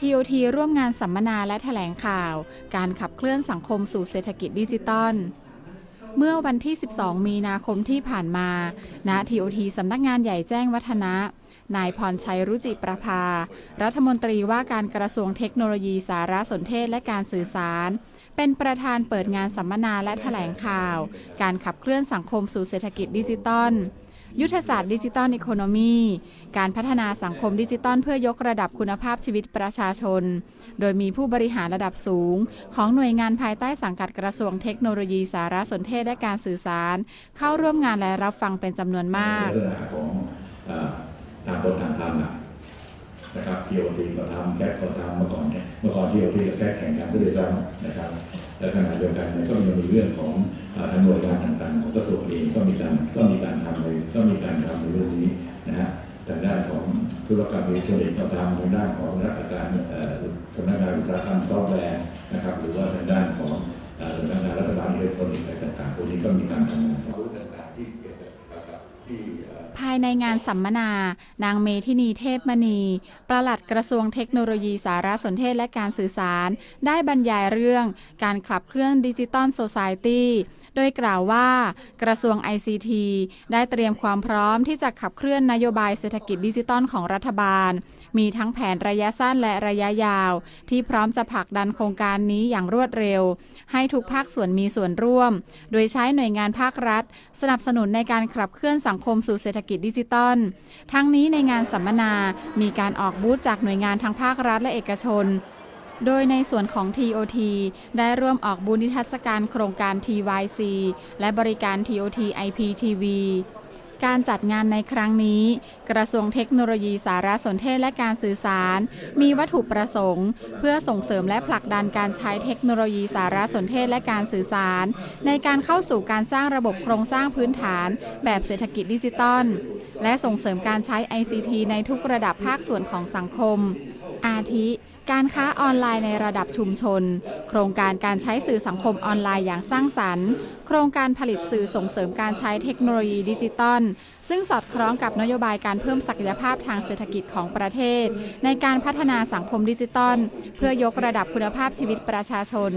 TOT ร่วมงานสัมมนาและแถลงข่าว การขับเคลื่อนสังคมสู่เศรษฐกิจดิจิตอลเมื่อวันที่ 12 มีนาคมที่ผ่านมา ณ TOT สำนักงานใหญ่แจ้งวัฒนะ นายพรชัยรุจิประภา รัฐมนตรีว่าการกระทรวงเทคโนโลยีสารสนเทศและการสื่อสาร เป็นประธานเปิดงานสัมมนาและแถลงข่าว การขับเคลื่อนสังคมสู่เศรษฐกิจดิจิตอล ยุทธศาสตร์ดิจิตอลอีโคโนมีการพัฒนาสังคมดิจิตอลเพื่อยกระดับคุณภาพชีวิตประชาชน โดยมีผู้บริหารระดับสูง ของหน่วยงานภายใต้สังกัดกระทรวงเทคโนโลยีสารสนเทศและการสื่อสาร เข้าร่วมงานและรับฟังเป็นจำนวนมากในลักษณะของอ่อทางคนทางธรรมนะครับทีโอทีก็ทำแคทก็ทำเมื่อก่อนเนี่ยเมื่อก่อนทีโอทีกับแคทแข่งกันก็เลยซ้ำนะครับและขณะเดียวกันเนี่ยก็ยังมีเรื่องของทางหน่วยงานต่างๆ ของกระทรวงเอง ธุรกรรมอิเล็กทรอนิกส์ก็ทำทางด้านของรัฐการสำนักงานอุตสาหกรรมซอฟต์แวร์นะครับ หรือว่าทางด้านของสำนักงานรัฐบาลอิเล็กทรอนิกส์อะไรต่างๆพวกนี้ก็มีการทำงานรู้ต่างๆที่เกี่ยวกับที่ ในงานสัมมนา นางเมธินีเทพมณี ประหลัดกระทรวงเทคโนโลยีสารสนเทศและการสื่อสาร ได้บรรยายเรื่องการขับเคลื่อนดิจิตอลโซซ i ตี้โดยกล่าวว่า กระทรวง ICT ได้เตรียมความพร้อมที่จะขับเคลื่อนนโยบายเศรษฐกิจดิจิตอลของรัฐบาล มีทั้งแผนระยะสั้นและระยะยาว ที่พร้อมจะผลักดันโครงการนี้อย่างรวดเร็ว ให้ทุกภาคส่วนมีส่วนร่วม โดยใช้หน่วยงานภาครัฐ สนับสนุนในการขับเคลื่อนสังคมสู่เศรษฐกิจดิจิตอล ทั้งนี้ในงานสัมมนา มีการออกบูธจากหน่วยงานทั้งภาครัฐและเอกชน โดยในส่วนของ TOT ได้ร่วมออกบูธนิทรรศการโครงการ TYC และบริการ TOT IPTV การจัดงานในครั้งนี้ กระทรวงเทคโนโลยีสารสนเทศและการสื่อสาร มีวัตถุประสงค์ เพื่อส่งเสริมและผลักดันการใช้เทคโนโลยีสารสนเทศและการสื่อสาร ในการเข้าสู่การสร้างระบบโครงสร้างพื้นฐาน แบบเศรษฐกิจดิจิตอลและส่งเสริมการใช้ ICT ในทุกระดับภาคส่วนของสังคม อาทิการค้าออนไลน์ในระดับชุมชน โครงการการใช้สื่อสังคมออนไลน์อย่างสร้างสรรค์ โครงการผลิตสื่อส่งเสริมการใช้เทคโนโลยีดิจิตอลซึ่งสอดคล้องกับนโยบายการเพิ่มศักยภาพทางเศรษฐกิจของประเทศ ในการพัฒนาสังคมดิจิตอลเพื่อยกระดับคุณภาพชีวิตประชาชน